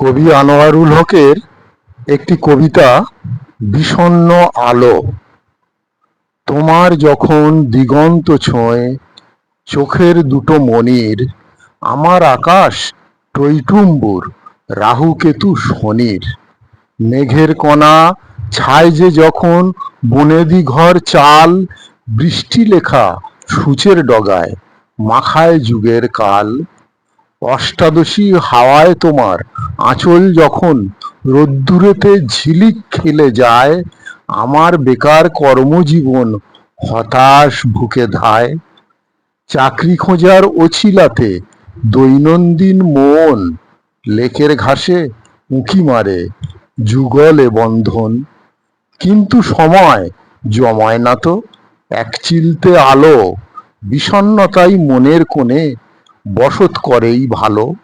কবি আনোয়ারুল হকের একটি কবিতা বিষণ্ণ আলো। তোমার যখন দিগন্ত ছোঁয়, চোখের দুটো মনির, আমার আকাশ টৈটুম্বুর রাহু কেতু শনির। মেঘের কণা ছায় যে যখন বনেদি ঘর চাল, বৃষ্টি লেখা সূচের ডগায় মাখায় যুগের কাল। অষ্টাদশী হাওয়ায় তোমার আঁচল যখন রোদ্দুরেতে ঝিলিক খেলে যায়, আমার বেকার কর্মজীবন হতাশ বুকে ধায়। চাকরি খোঁজার অছিলাতে দৈনন্দিন মন লেকের ঘাসে উঁকি মারে যুগলে বন্ধন। কিন্তু সময় জমায় না তো, এক চিলতে আলো বিষণ্ণতাই মনের কোণে বসত করেই ভালো।